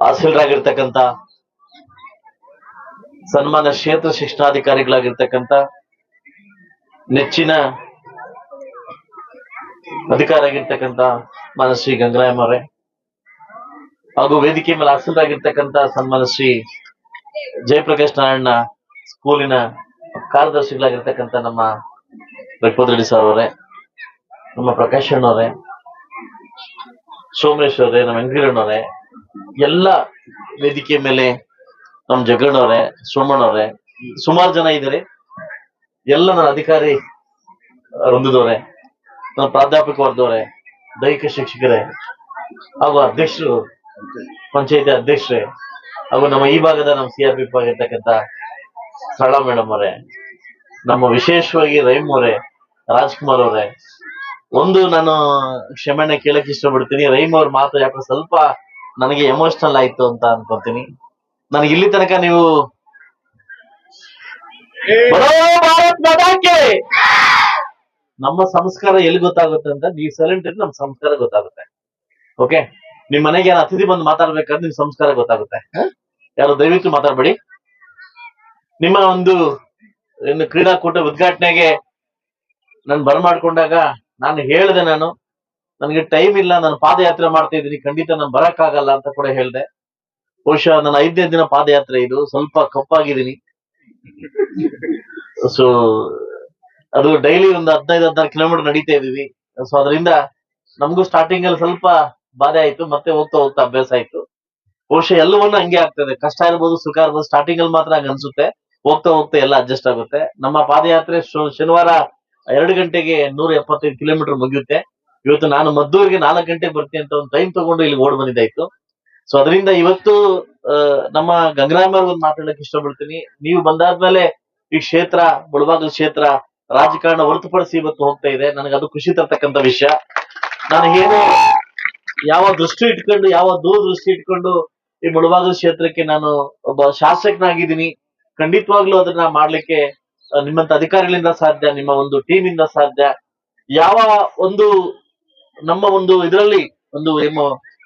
ತಹಸೀಲ್ರಾಗಿರ್ತಕ್ಕಂತ ಸನ್ಮಾನ ಕ್ಷೇತ್ರ ಶಿಕ್ಷಣಾಧಿಕಾರಿಗಳಾಗಿರ್ತಕ್ಕಂತ ನೆಚ್ಚಿನ ಅಧಿಕಾರ ಆಗಿರ್ತಕ್ಕಂತ ಮಾನಶ್ರೀ ಶ್ರೀ ಗಂಗರಾಯಮ್ಮ ಅವರೇ, ಹಾಗೂ ವೇದಿಕೆ ಮೇಲೆ ಆಸೀನರಾಗಿರ್ತಕ್ಕಂತ ಸನ್ಮಾನ ಶ್ರೀ ಜಯಪ್ರಕಾಶ್ ನಾರಾಯಣ ಸ್ಕೂಲಿನ ಕಾರ್ಯದರ್ಶಿಗಳಾಗಿರ್ತಕ್ಕಂತ ನಮ್ಮ ರಘುಪತ್ ರೆಡ್ಡಿ ಸರ್ ಅವರೇ, ನಮ್ಮ ಪ್ರಕಾಶ್ ಅಣ್ಣವರೇ ಸೋಮೇಶ್ವರೇ ನಮ್ಮ ವೆಂಕಟರಣ್ಣವರೇ ಎಲ್ಲ ವೇದಿಕೆ ಮೇಲೆ ನಮ್ ಜಗಣ್ಣವ್ರೆ ಸೋಮಣ್ಣವ್ರೆ, ಸುಮಾರು ಜನ ಇದಾರೆ. ಎಲ್ಲ ನನ್ನ ಅಧಿಕಾರಿ ವೃಂದದವ್ರೆ, ನನ್ನ ಪ್ರಾಧ್ಯಾಪಕ ವರ್ಗದವ್ರೆ, ದೈಹಿಕ ಶಿಕ್ಷಕರೇ, ಹಾಗೂ ಅಧ್ಯಕ್ಷರು, ಪಂಚಾಯತಿ ಅಧ್ಯಕ್ಷರೇ, ಹಾಗೂ ನಮ್ಮ ಈ ಭಾಗದ ನಮ್ಮ ಸಿ ಆರ್ ಪಿ ಆಗಿರ್ತಕ್ಕಂಥ ಸ್ಥಳ ಮೇಡಮ್ ಅವರೇ, ನಮ್ಮ ವಿಶೇಷವಾಗಿ ರೈಮ್ ಅವರೇ, ರಾಜ್ಕುಮಾರ್ ಅವರೇ. ಒಂದು ನಾನು ಕ್ಷಮೆನ ಕೇಳಕ್ಕೆ ಇಷ್ಟಪಡ್ತೀನಿ. ರೈಮ್ ಅವ್ರ ಮಾತು ಯಾಕೋ ಸ್ವಲ್ಪ ನನಗೆ ಎಮೋಷನಲ್ ಆಯ್ತು ಅಂತ ಅನ್ಕೊಂತೀನಿ. ನನಗೆ ಇಲ್ಲಿ ತನಕ ನೀವು ನಮ್ಮ ಸಂಸ್ಕಾರ ಎಲ್ಲಿ ಗೊತ್ತಾಗುತ್ತೆ ಅಂತ ನೀವು ಸೈಲೆಂಟ್ ಇದ್ರೆ ನಮ್ಮ ಸಂಸ್ಕಾರ ಗೊತ್ತಾಗುತ್ತೆ. ಓಕೆ ನಿಮ್ ಮನೆಗೆ ಯಾರು ಅತಿಥಿ ಬಂದು ಮಾತಾಡ್ಬೇಕಾದ್ರೆ ನಿಮ್ ಸಂಸ್ಕಾರ ಗೊತ್ತಾಗುತ್ತೆ. ಯಾರು ದಯವಿಟ್ಟು ಮಾತಾಡ್ಬೇಡಿ. ನಿಮ್ಮ ಒಂದು ಏನು ಕ್ರೀಡಾಕೂಟ ಉದ್ಘಾಟನೆಗೆ ನಾನು ಬರಮಾಡ್ಕೊಂಡಾಗ ನಾನು ಹೇಳ್ದೆ ನಾನು ನನಗೆ ಟೈಮ್ ಇಲ್ಲ, ನಾನು ಪಾದಯಾತ್ರೆ ಮಾಡ್ತಾ ಇದ್ದೀನಿ, ಖಂಡಿತ ನಾನು ಬರಕ್ಕಾಗಲ್ಲ ಅಂತ ಕೂಡ ಹೇಳ್ದೆ. ಬಹುಶಃ ನನ್ನ ಐದನೇ ದಿನ ಪಾದಯಾತ್ರೆ ಇದು, ಸ್ವಲ್ಪ ಕಪ್ಪಾಗಿದ್ದೀನಿ. ಸೊ ಅದು ಡೈಲಿ ಒಂದು ಹದಿನೈದು, ಹದಿನಾರು ಕಿಲೋಮೀಟರ್ ನಡೀತಾ ಇದೀವಿ ಸೊ ಅದರಿಂದ ನಮಗೂ ಸ್ಟಾರ್ಟಿಂಗ್ ಅಲ್ಲಿ ಸ್ವಲ್ಪ ಬಾಧೆ ಆಯ್ತು, ಮತ್ತೆ ಹೋಗ್ತಾ ಹೋಗ್ತಾ ಅಭ್ಯಾಸ ಆಯ್ತು. ಬಹುಶಃ ಎಲ್ಲವನ್ನೂ ಹಂಗೆ ಆಗ್ತದೆ. ಕಷ್ಟ ಇರ್ಬೋದು, ಸುಖ ಇರ್ಬೋದು ಸ್ಟಾರ್ಟಿಂಗ್ ಅಲ್ಲಿ ಮಾತ್ರ ಹಂಗ ಅನ್ಸುತ್ತೆ. ಹೋಗ್ತಾ ಹೋಗ್ತಾ ಎಲ್ಲ ಅಡ್ಜಸ್ಟ್ ಆಗುತ್ತೆ. ನಮ್ಮ ಪಾದಯಾತ್ರೆ ಶನಿವಾರ ಎರಡು ಗಂಟೆಗೆ ನೂರ ಎಪ್ಪತ್ತೈದು ಕಿಲೋಮೀಟರ್ ಮುಗಿಯುತ್ತೆ. ಇವತ್ತು ನಾನು ಮದ್ದೂರಿಗೆ ನಾಲ್ಕು ಗಂಟೆಗೆ ಬರ್ತೀನಿ ಅಂತ ಒಂದು ಟೈಮ್ ತಗೊಂಡು ಇಲ್ಲಿ ಓಡ್ ಬಂದಿದ್ದಾಯ್ತು. ಸೊ ಅದರಿಂದ ಇವತ್ತು ನಮ್ಮ ಗಂಗರಾಮ ಒಂದು ಮಾತಾಡಕ್ ಇಷ್ಟಪಡ್ತೀನಿ. ನೀವು ಬಂದಾದ್ಮೇಲೆ ಈ ಕ್ಷೇತ್ರ, ಮುಳಬಾಗಿಲು ಕ್ಷೇತ್ರ ರಾಜಕಾರಣ ಹೊರತುಪಡಿಸಿ ಇವತ್ತು ಹೋಗ್ತಾ ಇದೆ. ನನಗೆ ಅದು ಖುಷಿ ತರ್ತಕ್ಕಂತ ವಿಷಯ. ನಾನು ಏನು ಯಾವ ದೃಷ್ಟಿ ಇಟ್ಕೊಂಡು, ಯಾವ ದೂರದೃಷ್ಟಿ ಇಟ್ಕೊಂಡು ಈ ಮುಳಬಾಗಿಲು ಕ್ಷೇತ್ರಕ್ಕೆ ನಾನು ಒಬ್ಬ ಶಾಸಕನಾಗಿದ್ದೀನಿ. ಖಂಡಿತವಾಗ್ಲೂ ಅದನ್ನ ಮಾಡ್ಲಿಕ್ಕೆ ನಿಮ್ಮಂತ ಅಧಿಕಾರಿಗಳಿಂದ ಸಾಧ್ಯ, ನಿಮ್ಮ ಒಂದು ಟೀಮ್ ಇಂದ ಸಾಧ್ಯ. ಯಾವ ಒಂದು ನಮ್ಮ ಒಂದು ಇದರಲ್ಲಿ ಒಂದು ಏನು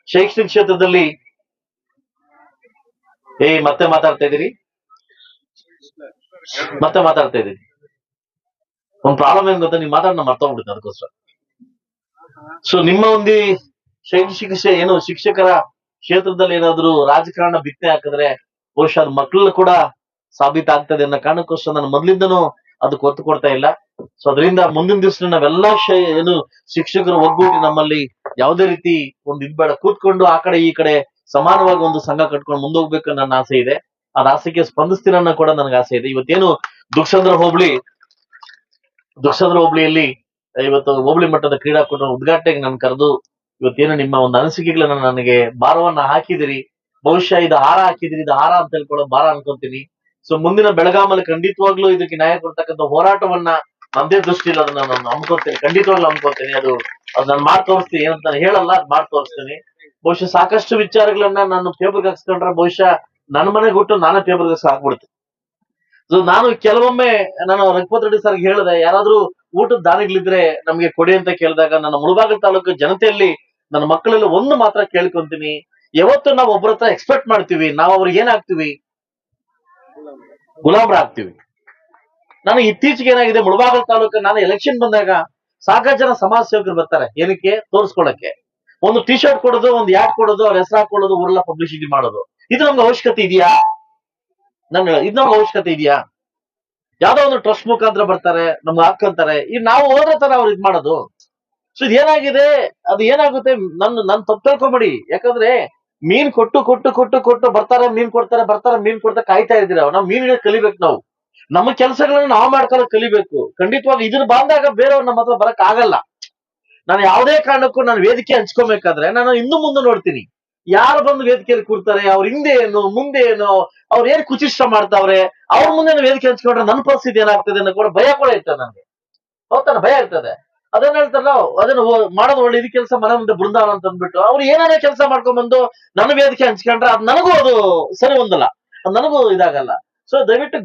ಶೈಕ್ಷಣಿಕ ಕ್ಷೇತ್ರದಲ್ಲಿ ಏ, ಮತ್ತೆ ಮಾತಾಡ್ತಾ ಇದೀರಿ ಮತ್ತೆ ಮಾತಾಡ್ತಾ ಇದೀರಿ ಒಂದು ಪ್ರಾಬ್ಲಮ್ ಏನ್ ಗೊತ್ತಾ? ನೀವು ಮಾತಾಡೋಣ ಮರ್ತೋಗ್ಬಿಡುತ್ತೆ ಅದಕ್ಕೋಸ್ಕರ. ಸೊ ನಿಮ್ಮ ಒಂದು ಶೈಕ್ಷಣಿಕ ಏನು ಶಿಕ್ಷಕರ ಕ್ಷೇತ್ರದಲ್ಲಿ ಏನಾದ್ರು ರಾಜಕಾರಣ ಬಿತ್ತೆ ಹಾಕಿದ್ರೆ ಬಹುಶಃ ಮಕ್ಕಳು ಕೂಡ ಸಾಬೀತಾಗ್ತದೆ ಅನ್ನೋ ಕಾರಣಕ್ಕೋಸ್ಕರ ನಾನು ಮೊದ್ಲಿಂದನೂ ಅದಕ್ಕೆ ಒತ್ತು ಕೊಡ್ತಾ ಇಲ್ಲ. ಸೊ ಅದರಿಂದ ಮುಂದಿನ ದಿವಸ ನಾವೆಲ್ಲ ಏನು ಶಿಕ್ಷಕರು ಒಗ್ಗೂಡಿ ನಮ್ಮಲ್ಲಿ ಯಾವುದೇ ರೀತಿ ಒಂದು ಇದ್ಬೇಡ. ಕೂತ್ಕೊಂಡು ಆ ಕಡೆ ಈ ಕಡೆ ಸಮಾನವಾಗಿ ಒಂದು ಸಂಘ ಕಟ್ಕೊಂಡು ಮುಂದೋಗ್ಬೇಕು ನನ್ನ ಆಸೆ ಇದೆ. ಅದ ಆಸೆಗೆ ಸ್ಪಂದಿಸ್ತೀರನ್ನ ಕೂಡ ನನಗೆ ಆಸೆ ಇದೆ. ಇವತ್ತೇನು ದುಕ್ಷಂದ್ರ ಹೋಬಳಿ, ದುಕ್ಷಂದ್ರ ಹೋಬಳಿಯಲ್ಲಿ ಇವತ್ತು ಹೋಬಳಿ ಮಟ್ಟದ ಕ್ರೀಡಾಕೂಟ ಉದ್ಘಾಟನೆಗೆ ನಾನು ಕರೆದು ಇವತ್ತೇನು ನಿಮ್ಮ ಒಂದು ಅನಿಸಿಕೆಗಳನ್ನ ನನಗೆ ಭಾರವನ್ನ ಹಾಕಿದಿರಿ. ಬಹುಶಃ ಇದು ಹಾರ ಹಾಕಿದಿರಿ, ಇದು ಹಾರ ಅಂತ ಹೇಳ್ಕೊಳ್ಳೋ ಭಾರ ಅನ್ಕೊಂತೀನಿ. ಸೊ ಮುಂದಿನ ಬೆಳಗಾಮಲ್ಲಿ ಖಂಡಿತವಾಗ್ಲೂ ಇದಕ್ಕೆ ನ್ಯಾಯ ಕೊಡ್ತಕ್ಕಂಥ ಹೋರಾಟವನ್ನ ನಮ್ದೇ ದೃಷ್ಟಿಲಿ ಅದನ್ನ ನಾನು ನಂಬ್ಕೊತೀನಿ. ಖಂಡಿತವಾಗ್ಲೂ ನಂಬ್ಕೊತೀನಿ. ಅದು ಅದು ನಾನು ಮಾಡಿ ತೋರಿಸ್ತೀನಿ ಏನಂತ ನಾನು ಹೇಳಲ್ಲ, ಅದ್ ಮಾಡಿ ತೋರಿಸ್ತೀನಿ ಬಹುಶಃ ಸಾಕಷ್ಟು ವಿಚಾರಗಳನ್ನ ನಾನು ಪೇಪರ್ಗೆ ಹಾಕ್ಸ್ಕೊಂಡ್ರೆ ಬಹುಶಃ ನನ್ನ ಮನೆಗೆ ಹುಟ್ಟು ನಾನೇ ಪೇಪರ್ಗೆ ಹಾಕ್ಬಿಡ್ತೀನಿ. ಸೊ ನಾನು ಕೆಲವೊಮ್ಮೆ ನಾನು ರಘುಪತ್ ರೆಡ್ಡಿ ಸರ್ ಹೇಳಿದೆ, ಯಾರಾದ್ರೂ ಊಟದ ದಾನಿಗಳಿದ್ರೆ ನಮ್ಗೆ ಕೊಡಿ ಅಂತ ಕೇಳಿದಾಗ ನನ್ನ ಮುಳಬಾಗಲ್ ತಾಲೂಕು ಜನತೆಯಲ್ಲಿ ನನ್ನ ಮಕ್ಕಳಲ್ಲಿ ಒಂದು ಮಾತ್ರ ಕೇಳ್ಕೊಂತೀನಿ. ಯಾವತ್ತು ನಾವು ಒಬ್ಬರ ಹತ್ರ ಎಕ್ಸ್ಪೆಕ್ಟ್ ಮಾಡ್ತೀವಿ. ನಾವು ಅವ್ರಿಗೆ ಏನಾಗ್ತೀವಿ ಗುಲಾಬ್ರ ಆಗ್ತೀವಿ. ನಾನು ಇತ್ತೀಚೆಗೆ ಏನಾಗಿದೆ, ಮುಳಬಾಗಲ್ ತಾಲೂಕು ನಾನು ಎಲೆಕ್ಷನ್ ಬಂದಾಗ ಸಾಕಷ್ಟು ಜನ ಸಮಾಜ ಸೇವಕರು ಬರ್ತಾರೆ. ಏನಕ್ಕೆ? ತೋರಿಸ್ಕೊಳಕ್ಕೆ ಒಂದು ಟಿ ಶರ್ಟ್ ಕೊಡೋದು, ಒಂದು ಯಾಟ್ ಕೊಡೋದು, ಅವ್ರ ಹೆಸರು ಹಾಕೊಳ್ಳೋದು, ಊರೆಲ್ಲ ಪಬ್ಲಿಸಿಟಿ ಮಾಡೋದು. ಇದು ನಮ್ಗೆ ಅವಶ್ಯಕತೆ ಇದೆಯಾ? ನಮ್ಗೆ ಇದು ನಮ್ಗೆ ಅವಶ್ಯಕತೆ ಇದೆಯಾ? ಯಾವ್ದೋ ಒಂದು ಟ್ರಸ್ಟ್ ಮುಖಾಂತರ ಬರ್ತಾರೆ, ನಮ್ಗೆ ಹಾಕಂತಾರೆ ಈ ನಾವು ಹೋದ್ರೆ ತರ ಅವ್ರು ಇದ್ ಮಾಡೋದು. ಸೊ ಏನಾಗಿದೆ? ಅದು ಏನಾಗುತ್ತೆ? ನನ್ನ ನನ್ ತಪ್ಪು ತಿಳ್ಕೊಂಬೇಡಿ. ಯಾಕಂದ್ರೆ ಮೀನ್ ಕೊಟ್ಟು ಕೊಟ್ಟು ಕೊಟ್ಟು ಕೊಟ್ಟು ಬರ್ತಾರೆ, ಮೀನ್ ಕೊಡ್ತಾರೆ, ಬರ್ತಾರೆ, ಮೀನ್ ಕೊಡ್ತಾ ಕಾಯ್ತಾ ಇದ್ದೀರ? ನಾವು ಮೀನ್ ಕಲಿಬೇಕು ನಾವು. ನಮ್ಮ ಕೆಲಸಗಳನ್ನ ನಾವು ಮಾಡ್ಕೊಂಡು ಕಲಿಬೇಕು. ಖಂಡಿತವಾಗಿ ಇದನ್ನ ಬಂದಾಗ ಬೇರೆಯವ್ರು ನಮ್ಮ ಹತ್ರ ಬರಕ್ ಆಗಲ್ಲ. ನಾನು ಯಾವುದೇ ಕಾರಣಕ್ಕೂ ನಾನು ವೇದಿಕೆ ಹಂಚ್ಕೊಬೇಕಾದ್ರೆ ನಾನು ಇನ್ನು ಮುಂದೆ ನೋಡ್ತೀನಿ. ಯಾರು ಬಂದು ವೇದಿಕೆಯಲ್ಲಿ ಕೂರ್ತಾರೆ, ಅವ್ರ ಹಿಂದೆ ಏನು, ಮುಂದೆ ಏನು, ಅವ್ರು ಏನ್ ಕುಚಿಷ್ಟ ಮಾಡ್ತಾವ್ರೆ, ಅವ್ರ ಮುಂದೆ ವೇದಿಕೆ ಹಂಚ್ಕೊಂಡ್ರೆ ನನ್ನ ಪರಿಸ್ಥಿತಿ ಏನಾಗ್ತದೆ ಅನ್ನೋ ಕೂಡ ಭಯ ಕೂಡ ಇರ್ತದೆ ನನಗೆ. ಹೌದಾನ ಭಯ ಇರ್ತದೆ. ಅದನ್ನ ಹೇಳ್ತಾರಲ್ಲ, ಅದನ್ನ ಮಾಡೋದು ಒಳ್ಳೆ ಇದು ಕೆಲಸ ಮನೆ ಮುಂದೆ ಬೃಂದಾವನ ಅಂತ ಅಂದ್ಬಿಟ್ಟು, ಅವ್ರು ಏನೇನೋ ಕೆಲಸ ಮಾಡ್ಕೊಂಡ್ ಬಂದು ನನ್ನ ವೇದಿಕೆ ಹಂಚ್ಕೊಂಡ್ರೆ ಅದ್ ನನಗೂ ಅದು ಸರಿ ಹೊಂದಲ್ಲ ಅದ್ ನನಗೂ ಇದಾಗಲ್ಲ. ಸೊ ದಯವಿಟ್ಟು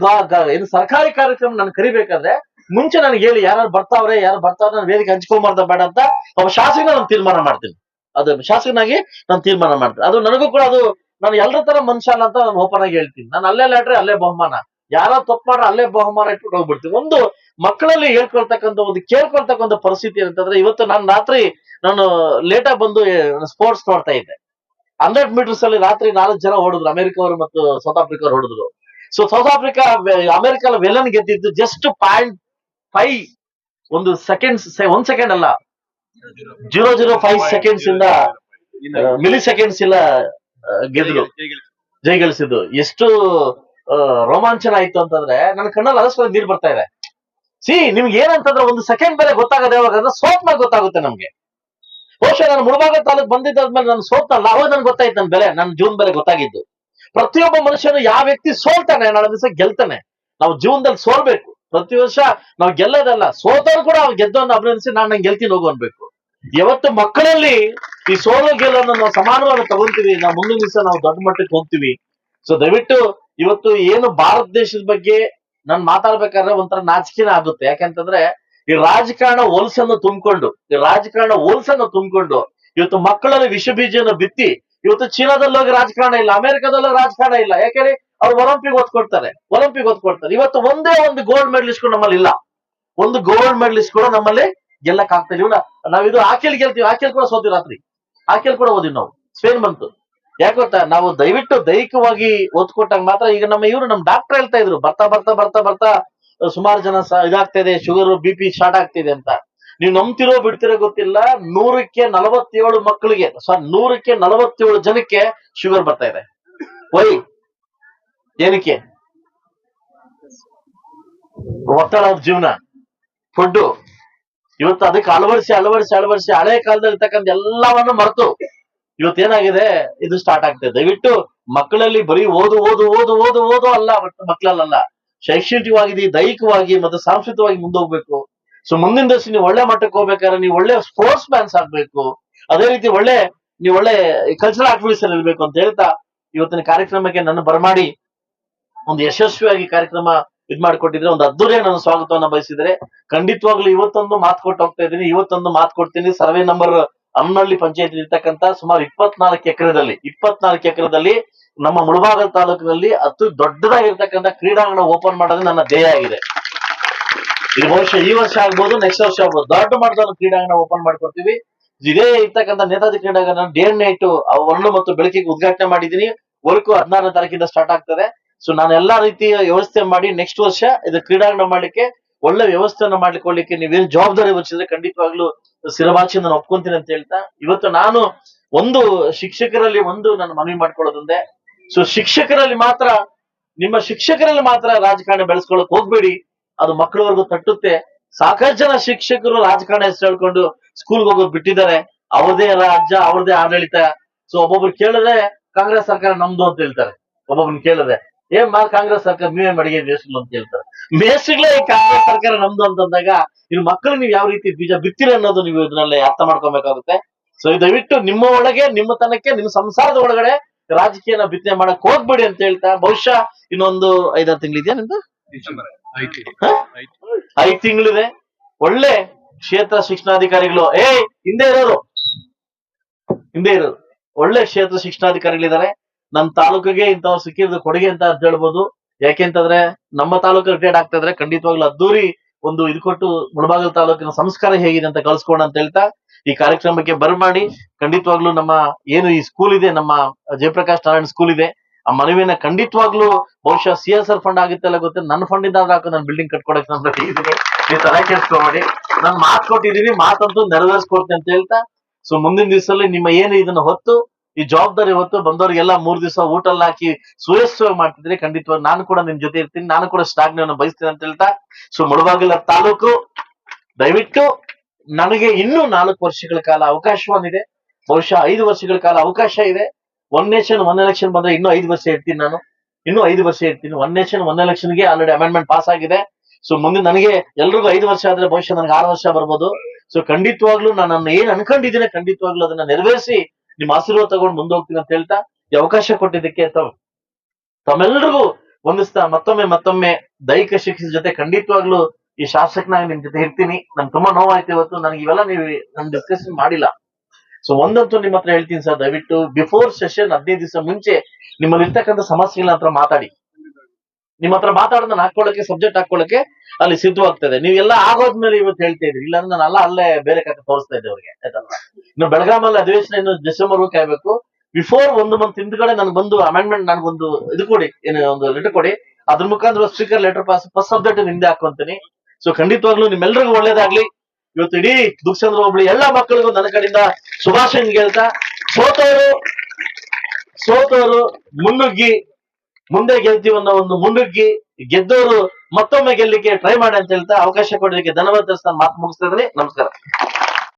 ಏನು ಸರ್ಕಾರಿ ಕಾರ್ಯಕ್ರಮ ನಾನು ಕರಿಬೇಕಂದ್ರೆ ಮುಂಚೆ ನನಗೆ ಹೇಳಿ ಯಾರು ಬರ್ತಾವ್ರೆ ಯಾರು ಬರ್ತಾವ್ರೆ, ನಾನು ವೇದಿಕೆ ಹಂಚ್ಕೊಂಬಾರ್ದ ಬೇಡ ಅಂತ ಒಬ್ಬ ಶಾಸಕನ ನಾನು ತೀರ್ಮಾನ ಮಾಡ್ತೀನಿ. ಅದು ಶಾಸಕನಾಗಿ ನಾನು ತೀರ್ಮಾನ ಮಾಡ್ತೀನಿ. ಅದು ನನಗೂ ಕೂಡ ಅದು ನಾನು ಎಲ್ಲರ ತರ ಮನುಷ್ಯ ಅಂತ ನಾನು ಓಪನ್ ಆಗಿ ಹೇಳ್ತೀನಿ. ನಾನು ಅಲ್ಲೇ ಲಾಡ್ರೆ ಅಲ್ಲೇ ಬಹುಮಾನ. ಯಾರೋ ತಪ್ಪು ಮಾಡ್ರೆ ಅಲ್ಲೇ ಬಹುಮಾನ ಇಟ್ಬಿಟ್ಟು ಹೋಗ್ಬಿಡ್ತೀನಿ. ಒಂದು ಮಕ್ಕಳಲ್ಲಿ ಹೇಳ್ಕೊಳ್ತಕ್ಕಂಥ ಒಂದು, ಕೇಳ್ಕೊಳ್ತಕ್ಕಂಥ ಪರಿಸ್ಥಿತಿ ಅಂತಂದ್ರೆ ಇವತ್ತು ನಾನು ರಾತ್ರಿ ನಾನು ಲೇಟ್ ಬಂದು ಸ್ಪೋರ್ಟ್ಸ್ ನೋಡ್ತಾ ಇದ್ದೆ. ಹಂಡ್ರೆಡ್ ಮೀಟರ್ಸ್ ಅಲ್ಲಿ ರಾತ್ರಿ ನಾಲ್ಕು ಜನ ಹೊಡೆದ್ರು ಅಮೆರಿಕ ಅವರು ಮತ್ತು ಸೌತ್ ಆಫ್ರಿಕಾ ಹೊಡೆದ್ರು. ಸೊ ಸೌತ್ ಆಫ್ರಿಕಾ ಅಮೆರಿಕ ವೆಲನ್ ಗೆದ್ದಿದ್ದು ಜಸ್ಟ್ ಪಾಯಿಂಟ್ ಫೈವ್ ಒಂದು ಸೆಕೆಂಡ್ಸ್ ಒಂದ್ ಸೆಕೆಂಡ್ ಅಲ್ಲ. ಜೀರೋ ಜೀರೋ ಫೈವ್ ಸೆಕೆಂಡ್ಸ್ ಇಂದ ಮಿಲಿ ಸೆಕೆಂಡ್ಸ್ ಇಲ್ಲ ಗೆದ್ದು ಗೆದ್ರು ಜಯಗಳಿಸಿದ್ದು ಎಷ್ಟು ರೋಮಾಂಚನ ಆಯ್ತು ಅಂತಂದ್ರೆ ನನ್ನ ಕಣ್ಣಲ್ಲಿ ಅಲಸ್ಕೊಂಡು ನೀರ್ ಬರ್ತಾ ಇದೆ. ಸಿ ನಿಮ್ಗೆ ಏನಂತಂದ್ರೆ ಒಂದು ಸೆಕೆಂಡ್ ಬೆಲೆ ಗೊತ್ತಾಗದೆ ಯಾವಾಗಂದ್ರೆ ಸೋತ್ ಮೇಲೆ ಗೊತ್ತಾಗುತ್ತೆ ನಮ್ಗೆ. ಬಹುಶಃ ನಾನು ಮುಳಬಾಗ ತಾಲೂಕ್ ಬಂದಿದ್ದಾದ್ಮೇಲೆ ನಾನು ಸೋತ್ನಲ್ಲ ಅವಾಗ ನನ್ಗೆ ಗೊತ್ತಾಯ್ತು ನನ್ನ ಬೆಲೆ ನನ್ನ ಜೂನ್ ಬೆಲೆ ಗೊತ್ತಾಗಿದ್ದು. ಪ್ರತಿಯೊಬ್ಬ ಮನುಷ್ಯನು ಯಾವ ವ್ಯಕ್ತಿ ಸೋಲ್ತಾನೆ ನಾಳೆ ದಿವಸ ಗೆಲ್ತಾನೆ. ನಾವು ಜೀವನದಲ್ಲಿ ಸೋಲ್ಬೇಕು. ಪ್ರತಿ ವರ್ಷ ನಾವು ಗೆಲ್ಲೋದಲ್ಲ, ಸೋತವ್ರು ಕೂಡ ಅವ್ರು ಗೆದ್ದವನ್ನ ಅಭಿನಂದಿಸಿ ನಾನು ನಂಗೆ ಗೆಲ್ತೀನಿ ಹೋಗು ಅನ್ಬೇಕು. ಯಾವತ್ತು ಮಕ್ಕಳಲ್ಲಿ ಈ ಸೋಲು ಗೆಲ್ಲನ್ನು ನಾವು ಸಮಾನವಾಗಿ ತಗೊಂತೀವಿ, ನಾವು ಮುಂದಿನ ದಿವಸ ನಾವು ದೊಡ್ಡ ಮಟ್ಟಕ್ಕೆ ಹೋಗ್ತೀವಿ. ಸೊ ದಯವಿಟ್ಟು ಇವತ್ತು ಏನು ಭಾರತ ದೇಶದ ಬಗ್ಗೆ ನಾನು ಮಾತಾಡ್ಬೇಕಾದ್ರೆ ಒಂಥರ ನಾಚಿಕೆನ ಆಗುತ್ತೆ. ಯಾಕಂತಂದ್ರೆ ಈ ರಾಜಕಾರಣ ಹೊಲಸನ್ನು ತುಂಬಿಕೊಂಡು, ಈ ರಾಜಕಾರಣ ಹೊಲಸನ್ನು ತುಂಬಿಕೊಂಡು ಇವತ್ತು ಮಕ್ಕಳಲ್ಲಿ ವಿಷ ಬೀಜನ ಬಿತ್ತಿ ಇವತ್ತು ಚೀನಾದಲ್ಲಿ ಹೋಗಿ ರಾಜಕಾರಣ ಇಲ್ಲ, ಅಮೆರಿಕದಲ್ಲಿ ರಾಜಕಾರಣ ಇಲ್ಲ. ಯಾಕೆಂದ್ರೆ ಅವ್ರು ಒಲಿಂಪಿಕ್ ಒತ್ಕೊಡ್ತಾರೆ ಒಲಿಂಪಿಕ್ ಒತ್ಕೊಡ್ತಾರೆ ಇವತ್ತು ಒಂದೇ ಒಂದು ಗೋಲ್ಡ್ ಮೆಡಲಿಸ್ಟ್ ಕೂಡ ನಮ್ಮಲ್ಲಿ ಇಲ್ಲ. ಒಂದು ಗೋಲ್ಡ್ ಮೆಡಲಿಸ್ಟ್ ಕೂಡ ನಮ್ಮಲ್ಲಿ ಗೆಲ್ಲಕ್ ಆಗ್ತಾ ನಾವ್ ಇದು ಆಕೆಲ್ ಗೆಲ್ತೀವಿ ಆಕೆಲ್ ಕೂಡ ಸೋತಿವಿ ರಾತ್ರಿ. ಆಕೆಲ್ ಕೂಡ ಓದಿವಿ ನಾವು, ಸ್ಪೇನ್ ಬಂತು. ಯಾಕೆ ಗೊತ್ತಾ? ನಾವು ದಯವಿಟ್ಟು ದೈಹಿಕವಾಗಿ ಓದ್ಕೊಟ್ಟಾಗ ಮಾತ್ರ ಈಗ ನಮ್ಮ ಇವರು ನಮ್ಮ ಡಾಕ್ಟರ್ ಹೇಳ್ತಾ ಇದ್ರು, ಬರ್ತಾ ಬರ್ತಾ ಬರ್ತಾ ಬರ್ತಾ ಸುಮಾರು ಜನ ಇದಾಗ್ತಾ ಇದೆ ಶುಗರ್ ಬಿ ಪಿ ಸ್ಟಾರ್ಟ್ ಆಗ್ತಿದೆ ಅಂತ. ನೀವು ನಂಬ್ತಿರೋ ಬಿಡ್ತಿರೋ ಗೊತ್ತಿಲ್ಲ. ನೂರಕ್ಕೆ ನಲವತ್ತೇಳು ಮಕ್ಕಳಿಗೆ ಸಾರಿ ನೂರಕ್ಕೆ ನಲವತ್ತೇಳು ಜನಕ್ಕೆ ಶುಗರ್ ಬರ್ತಾ ಇದೆ. ವೈ? ಏನಕ್ಕೆ? ಒತ್ತಡ ಜೀವನ. ಫುಡ್ಡು. ಇವತ್ತು ಅದಕ್ಕೆ ಅಳವಡಿಸಿ ಅಳವಡಿಸಿ ಅಳವಡಿಸಿ ಹಳೆ ಕಾಲದಲ್ಲಿ ಇರ್ತಕ್ಕಂಥ ಎಲ್ಲವನ್ನು ಮರೆತು ಇವತ್ತೇನಾಗಿದೆ ಇದು ಸ್ಟಾರ್ಟ್ ಆಗ್ತದೆ. ದಯವಿಟ್ಟು ಮಕ್ಕಳಲ್ಲಿ ಬರೀ ಓದು ಓದು ಓದು ಓದು ಓದು ಅಲ್ಲ ಮಕ್ಕಳಲ್ಲ ಶೈಕ್ಷಣಿಕವಾಗಿ, ದೈಹಿಕವಾಗಿ ಮತ್ತು ಸಾಂಸ್ಕೃತಿಕವಾಗಿ ಮುಂದೆ ಹೋಗ್ಬೇಕು ಸೊ ಮುಂದಿನ ದಿವಸ ನೀವು ಒಳ್ಳೆ ಮಟ್ಟಕ್ಕೆ ಹೋಗ್ಬೇಕಾದ್ರೆ ನೀವು ಒಳ್ಳೆ ಸ್ಪೋರ್ಟ್ಸ್ ಮ್ಯಾನ್ಸ್ ಆಗ್ಬೇಕು. ಅದೇ ರೀತಿ ಒಳ್ಳೆ, ನೀವು ಒಳ್ಳೆ ಕಲ್ಚರಲ್ ಆಕ್ಟಿವಿಟೀಸ್ ಅಲ್ಲಿ ಇರ್ಬೇಕು ಅಂತ ಹೇಳ್ತಾ ಇವತ್ತಿನ ಕಾರ್ಯಕ್ರಮಕ್ಕೆ ನನ್ನ ಬರಮಾಡಿ ಒಂದು ಯಶಸ್ವಿಯಾಗಿ ಕಾರ್ಯಕ್ರಮ ಇದ್ ಮಾಡಿಕೊಟ್ಟಿದ್ರೆ ಒಂದು ಅದ್ದೂರಿಯ ನನ್ನ ಸ್ವಾಗತವನ್ನ ಬಯಸಿದ್ರೆ ಖಂಡಿತವಾಗ್ಲೂ ಇವತ್ತೊಂದು ಮಾತು ಕೊಟ್ಟು ಹೋಗ್ತಾ ಇದ್ದೀನಿ. ಇವತ್ತೊಂದು ಮಾತು ಕೊಡ್ತೀನಿ. ಸರ್ವೆ ನಂಬರ್ ಅಮ್ಮನಹಳ್ಳಿ ಪಂಚಾಯತ್ ಇರ್ತಕ್ಕಂತ ಸುಮಾರು ಇಪ್ಪತ್ನಾಲ್ಕು ಎಕರೆದಲ್ಲಿ ಇಪ್ಪತ್ನಾಲ್ಕು ಎಕರೆದಲ್ಲಿ ನಮ್ಮ ಮುಳಬಾಗಲ್ ತಾಲೂಕಿನಲ್ಲಿ ಅತಿ ದೊಡ್ಡದಾಗಿರ್ತಕ್ಕಂಥ ಕ್ರೀಡಾಂಗಣ ಓಪನ್ ಮಾಡೋದು ನನ್ನ ಧ್ಯೇಯ ಆಗಿದೆ. ಇದು ಬಹುಶಃ ಈ ವರ್ಷ ಆಗ್ಬೋದು ನೆಕ್ಸ್ಟ್ ವರ್ಷ ಆಗ್ಬೋದು. ದೊಡ್ಡ ಮಟ್ಟದ ಕ್ರೀಡಾಂಗಣ ಓಪನ್ ಮಾಡ್ಕೊಡ್ತೀವಿ. ಇದೇ ಇರ್ತಕ್ಕಂಥ ನೇತಾಜಿ ಕ್ರೀಡಾಂಗಣ ಡೇ ನೈಟ್ ಒಂದು ಮತ್ತು ಬೆಳಕಿಗೆ ಉದ್ಘಾಟನೆ ಮಾಡಿದೀನಿ ವರ್ಕು ಹದಿನಾರನೇ ತಾರೀಕಿಂದ ಸ್ಟಾರ್ಟ್ ಆಗ್ತದೆ. ಸೊ ನಾನು ಎಲ್ಲಾ ರೀತಿಯ ವ್ಯವಸ್ಥೆ ಮಾಡಿ ನೆಕ್ಸ್ಟ್ ವರ್ಷ ಇದು ಕ್ರೀಡಾಂಗಣ ಮಾಡ್ಲಿಕ್ಕೆ ಒಳ್ಳೆ ವ್ಯವಸ್ಥೆಯನ್ನ ಮಾಡ್ಲಿಕ್ಕೆ ನೀವೇನು ಜವಾಬ್ದಾರಿ ವಹಿಸಿದ್ರೆ ಖಂಡಿತವಾಗ್ಲೂ ಸಿರಬಾಚಿ ನಾನು ಒಪ್ಕೊಂತೀನಿ ಅಂತ ಹೇಳ್ತಾ, ಇವತ್ತು ನಾನು ಒಂದು ಶಿಕ್ಷಕರಲ್ಲಿ ಒಂದು ನಾನು ಮನವಿ ಮಾಡ್ಕೊಳ್ಳೋದೊಂದೇ ಸೊ ಶಿಕ್ಷಕರಲ್ಲಿ ಮಾತ್ರ, ನಿಮ್ಮ ಶಿಕ್ಷಕರಲ್ಲಿ ಮಾತ್ರ ರಾಜಕಾರಣ ಬೆಳೆಸ್ಕೊಳಕ್ ಹೋಗ್ಬೇಡಿ. ಅದು ಮಕ್ಕಳವರೆಗೂ ತಟ್ಟುತ್ತೆ. ಸಾಕಷ್ಟು ಜನ ಶಿಕ್ಷಕರು ರಾಜಕಾರಣ ಹೆಸರು ಹೇಳ್ಕೊಂಡು ಸ್ಕೂಲ್ಗೆ ಹೋಗೋದು ಬಿಟ್ಟಿದ್ದಾರೆ. ಅವ್ರದೇ ರಾಜ್ಯ ಅವ್ರದೇ ಆಡಳಿತ. ಸೊ ಒಬ್ಬೊಬ್ರು ಕೇಳಿದ್ರೆ ಕಾಂಗ್ರೆಸ್ ಸರ್ಕಾರ ನಮ್ದು ಅಂತ ಹೇಳ್ತಾರೆ. ಒಬ್ಬೊಬ್ರನ್ನ ಕೇಳಿದ್ರೆ, ಏನ್ ಮಾ ಕಾಂಗ್ರೆಸ್ ಸರ್ಕಾರ? ನೀವೇ ಮಡಿಗೆ ಮೇಸ್ಗಳು ಅಂತ ಹೇಳ್ತಾರೆ. ಮೇಸ್ಗಳೇ ಕಾಂಗ್ರೆಸ್ ಸರ್ಕಾರ ನಮ್ದು ಅಂತಂದಾಗ, ಇನ್ನು ಮಕ್ಕಳು ನೀವು ಯಾವ ರೀತಿ ಬೀಜ ಬಿತ್ತಿರ ಅನ್ನೋದು ನೀವು ಇದನ್ನಲ್ಲಿ ಅರ್ಥ ಮಾಡ್ಕೊಬೇಕಾಗುತ್ತೆ. ಸೊ ದಯವಿಟ್ಟು ನಿಮ್ಮ ಒಳಗೆ, ನಿಮ್ಮ ತನಕ್ಕೆ, ನಿಮ್ಮ ಸಂಸಾರದ ಒಳಗಡೆ ರಾಜಕೀಯನ ಬಿತ್ತನೆ ಮಾಡಕ್ ಹೋಗ್ಬೇಡಿ ಅಂತ ಹೇಳ್ತಾ, ಬಹುಶಃ ಇನ್ನೊಂದು ಐದಾರು ತಿಂಗಳಿದೆಯಾ ನಿಮ್ದು? ಐದ್ ತಿಂಗಳಿದೆ. ಒಳ್ಳೆ ಕ್ಷೇತ್ರ ಶಿಕ್ಷಣಾಧಿಕಾರಿಗಳು. ಏ ಹಿಂದೆ ಇರೋರು. ಹಿಂದೆ ಇರೋರು. ಒಳ್ಳೆ ಕ್ಷೇತ್ರ ಶಿಕ್ಷಣಾಧಿಕಾರಿಗಳಿದ್ದಾರೆ. ನಮ್ಮ ತಾಲೂಕಿಗೆ ಇಂಥವ್ ಸಿಕ್ಕಿರೋದು ಕೊಡುಗೆ ಅಂತ ಅದ್ ಹೇಳ್ಬೋದು ಯಾಕೆಂತಂದ್ರೆ ನಮ್ಮ ತಾಲೂಕು ರಿಟೈರ್ಡ್ ಆಗ್ತಾ ಇದ್ರೆ ಖಂಡಿತವಾಗ್ಲೂ ಅದ್ದೂರಿ ಒಂದು ಇದು ಕೊಟ್ಟು ಮುಳಬಾಗಲ್ ತಾಲೂಕಿನ ಸಂಸ್ಕಾರ ಹೇಗಿದೆ ಅಂತ ಕಳ್ಸ್ಕೊಣ ಅಂತ ಹೇಳ್ತಾ ಈ ಕಾರ್ಯಕ್ರಮಕ್ಕೆ ಬರಮಾಡಿ. ಖಂಡಿತವಾಗ್ಲೂ ನಮ್ಮ ಏನು ಈ ಸ್ಕೂಲ್ ಇದೆ ನಮ್ಮ ಜಯಪ್ರಕಾಶ್ ನಾರಾಯಣ್ ಸ್ಕೂಲ್ ಇದೆ. ಆ ಮನವಿನ ಖಂಡಿತವಾಗ್ಲೂ ಬಹುಶಃ ಸಿ ಎಸ್ ಆರ್ ಫಂಡ್ ಆಗುತ್ತಲ್ಲ ಗೊತ್ತಿಲ್ಲ ನನ್ನ ಫಂಡ್ ಇಂದ ಹಾಕು, ನಾನು ಬಿಲ್ಡಿಂಗ್ ಕಟ್ಕೊಡಕ್ ನಾನು ಇದೀನಿ ನೀವು ತಲೆ ಕೆಡ್ಸ್ಕೊಬೇಡಿ ನಾನು ಮಾತು ಕೊಟ್ಟಿದ್ದೀನಿ, ಮಾತಂತೂ ನೆರವೇರಿಸ್ಕೊಡ್ತೀನಿ ಅಂತ ಹೇಳ್ತಾ. ಸೊ ಮುಂದಿನ ದಿವಸದಲ್ಲಿ ನಿಮ್ಮ ಏನು ಇದನ್ನ ಹೊತ್ತು, ಈ ಜವಾಬ್ದಾರಿ ಹೊತ್ತು ಬಂದವರಿಗೆಲ್ಲ ಮೂರ್ ದಿವಸ ಊಟ ಎಲ್ಲ ಹಾಕಿ ಸುಯಸ್ವ ಮಾಡ್ತಿದ್ರೆ ಖಂಡಿತವಾಗಿ ನಾನು ಕೂಡ ನಿಮ್ ಜೊತೆ ಇರ್ತೀನಿ. ನಾನು ಕೂಡ ಸ್ಟಾಗ್ನವನ್ನು ಬಯಸ್ತೀನಿ ಅಂತ ಹೇಳ್ತಾ. ಸೊ ಮುಳಬಾಗಿಲ ತಾಲೂಕು, ದಯವಿಟ್ಟು ನನಗೆ ಇನ್ನೂ ನಾಲ್ಕು ವರ್ಷಗಳ ಕಾಲ ಅವಕಾಶವನ್ನಿದೆ. ಬಹುಶಃ ಐದು ವರ್ಷಗಳ ಕಾಲ ಅವಕಾಶ ಇದೆ. ಒನ್ ನೇಷನ್ ಒನ್ ಎಲೆಕ್ಷನ್ ಬಂದ್ರೆ ಇನ್ನೂ ಐದು ವರ್ಷ ಇರ್ತೀನಿ ನಾನು. ಇನ್ನೂ ಐದು ವರ್ಷ ಇರ್ತೀನಿ. ಒನ್ ನೇಷನ್ ಒನ್ ಎಲೆಕ್ಷನ್ಗೆ ಆಲ್ರೆಡಿ ಅಮೆಂಡ್ಮೆಂಟ್ ಪಾಸ್ ಆಗಿದೆ. ಸೊ ಮುಂದೆ ನನಗೆ ಎಲ್ರಿಗೂ ಐದು ವರ್ಷ ಆದ್ರೆ ಬಹುಶಃ ನನಗೆ ಆರು ವರ್ಷ ಬರ್ಬೋದು. ಸೊ ಖಂಡಿತವಾಗ್ಲೂ ನಾನು ಏನ್ ಅನ್ಕೊಂಡಿದ್ದೀನಿ ಖಂಡಿತವಾಗ್ಲೂ ಅದನ್ನ ನೆರವೇರಿಸಿ ನಿಮ್ಮ ಆಶೀರ್ವಾದ ತಗೊಂಡು ಮುಂದೆ ಹೋಗ್ತೀನಿ ಅಂತ ಹೇಳ್ತಾ ಈ ಅವಕಾಶ ಕೊಟ್ಟಿದ್ದಕ್ಕೆ ತಮ್ ತಮ್ಮೆಲ್ಲರಿಗೂ ಒಂದಿಸ್ತಾ ಮತ್ತೊಮ್ಮೆ ಮತ್ತೊಮ್ಮೆ ದೈಹಿಕ ಶಿಕ್ಷಣ ಜೊತೆ ಖಂಡಿತವಾಗ್ಲೂ ಈ ಶಾಸಕನಾಗಿ ನಿಮ್ ಜೊತೆ ಇರ್ತೀನಿ. ನನ್ ತುಂಬಾ ನೋವಾಯ್ತು ಇವತ್ತು. ನನಗೆ ಇವೆಲ್ಲ ನೀವು ನನ್ ಡಿಸ್ಕಷನ್ ಮಾಡಿಲ್ಲ. ಸೊ ಒಂದಂತೂ ನಿಮ್ಮ ಹತ್ರ ಹೇಳ್ತೀನಿ ಸರ್, ದಯವಿಟ್ಟು ಬಿಫೋರ್ ಸೆಷನ್ ಹದಿನೈದು ದಿವಸ ಮುಂಚೆ ನಿಮ್ಮಲ್ಲಿ ಇರ್ತಕ್ಕಂಥ ಸಮಸ್ಯೆಗಳ ಹತ್ರ ಮಾತಾಡಿ. ನಿಮ್ಮ ಹತ್ರ ಮಾತಾಡೋದನ್ನ ಹಾಕೊಳ್ಳಕ್ಕೆ ಸಬ್ಜೆಕ್ಟ್ ಹಾಕೊಳ್ಳಕ್ಕೆ ಅಲ್ಲಿ ಸಿದ್ಧವಾಗ್ತದೆ. ನೀವೆಲ್ಲ ಆಗೋದ್ಮೇಲೆ ಇವತ್ತು ಹೇಳ್ತಾ ಇದ್ರಿ ಇಲ್ಲಾಂದ್ರೆ ನಾನು ಅಲ್ಲ ಬೇರೆ ಕತೆ ತೋರಿಸ್ತಾ ಇದ್ದೆ ಅವ್ರಿಗೆ, ಆಯ್ತಲ್ಲ? ಇನ್ನು ಬೆಳಗಾಮಲ್ಲಿ ಅಧಿವೇಶನ ಇನ್ನು ಡಿಸೆಂಬರ್ ಕಾಯ್ಬೇಕು. ಬಿಫೋರ್ ಒಂದು ಮಂತ್ ಹಿಂದ್ಗಡೆ ಬಂದು ಅಮೆಂಡ್ಮೆಂಟ್ ನನ್ಗೊಂದು ಇದು ಕೊಡಿ, ಏನು ಒಂದು ಲೆಟರ್ ಕೊಡಿ. ಅದ್ರ ಮುಖಾಂತರ speaker letter pass first subject ಹಿಂದೆ ಹಾಕೊಂತೀನಿ ಸೊ ಖಂಡಿತವಾಗ್ಲೂ ನಿಮ್ಮೆಲ್ರಿಗೂ ಒಳ್ಳೇದಾಗ್ಲಿ. ಇವತ್ತು ಇಡೀ ದುಕ್ಸಂದ್ರ ಹೋಬಳಿ ಎಲ್ಲಾ ಮಕ್ಕಳಿಗೂ ನನ್ನ ಕಡೆಯಿಂದ ಶುಭಾಶಯ ಹೇಳ್ತಾ ಸೋತವರು ಸೋತವರು ಮುನ್ನುಗ್ಗಿ, ಮುಂದೆ ಗೆಲ್ತೀವಿ ಅನ್ನೋ ಒಂದು ಮುನ್ನುಗ್ಗಿ ಗೆದ್ದವರು ಮತ್ತೊಮ್ಮೆ ಗೆಲ್ಲಿಕ್ಕೆ ಟ್ರೈ ಮಾಡಿ ಅಂತ ಹೇಳ್ತಾ ಅವಕಾಶ ಕೊಡೋದಕ್ಕೆ ಧನ್ಯವಾದ ಮಾತು ಮುಗಿಸ್ತಾ ಇದ್ದೀನಿ. ನಮಸ್ಕಾರ.